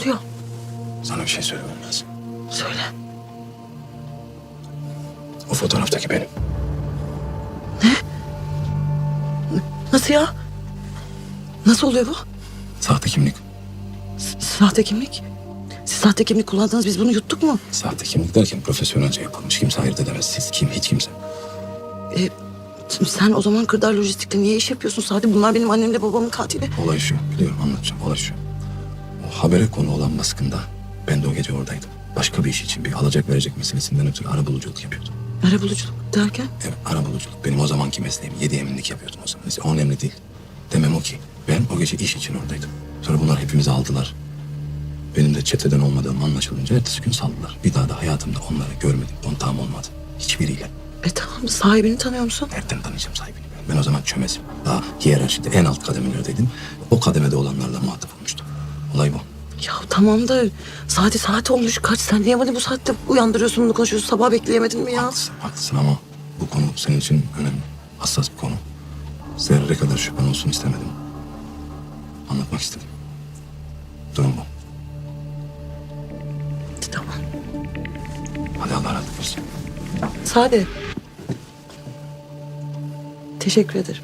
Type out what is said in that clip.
oluyor? Sana bir şey söylemem lazım. Söyle. O fotoğraftaki benim. Nasıl ya? Nasıl oluyor bu? Sahte kimlik. S- Sahte kimlik. Siz sahte kimlik kullandınız biz bunu yuttuk mu? Sahte kimlik derken profesyonelce yapılmış. Kimse ayırt edemez. Siz kim? Hiç kimse. E, sen o zaman Kırdar Lojistik'te niye iş yapıyorsun Sadi? Bunlar benim annemle babamın katili. Olay şu. Biliyorum anlatacağım. Olay şu. O habere konu olan baskında ben de o gece oradaydım. Başka bir iş için bir alacak verecek meselesinden ötürü arabuluculuk yapıyordum. Arabuluculuk derken? Evet arabuluculuk. Benim o zamanki mesleğim. Yedi eminlik yapıyordum o zaman. Neyse on emri değil. Demem o ki ben o gece iş için oradaydım. Sonra bunlar hepimizi aldılar. Benim de çeteden olmadığım anlaşılınca ertesi gün saldılar. Bir daha da hayatımda onları görmedim. Kontağım olmadı. Hiçbiriyle. E tamam sahibini tanıyor musun? Nereden tanıyacağım sahibini ben? Ben o zaman çömezim. Daha hiyerarşide en alt kademelerdeydim. O kademede olanlarla muhatap olmuştum. Olay bu. Ya tamam da saati saat olmuş kaç sen niye beni bu saatte uyandırıyorsun bunu konuşuyorsun sabah bekleyemedin mi ya? Haklısın, haklısın ama bu konu senin için önemli. Hassas bir konu. Zerre kadar şüphen olsun istemedim. Anlatmak istedim. Durum bu. Tamam. Hadi Allah razı olsun. Sade. Teşekkür ederim.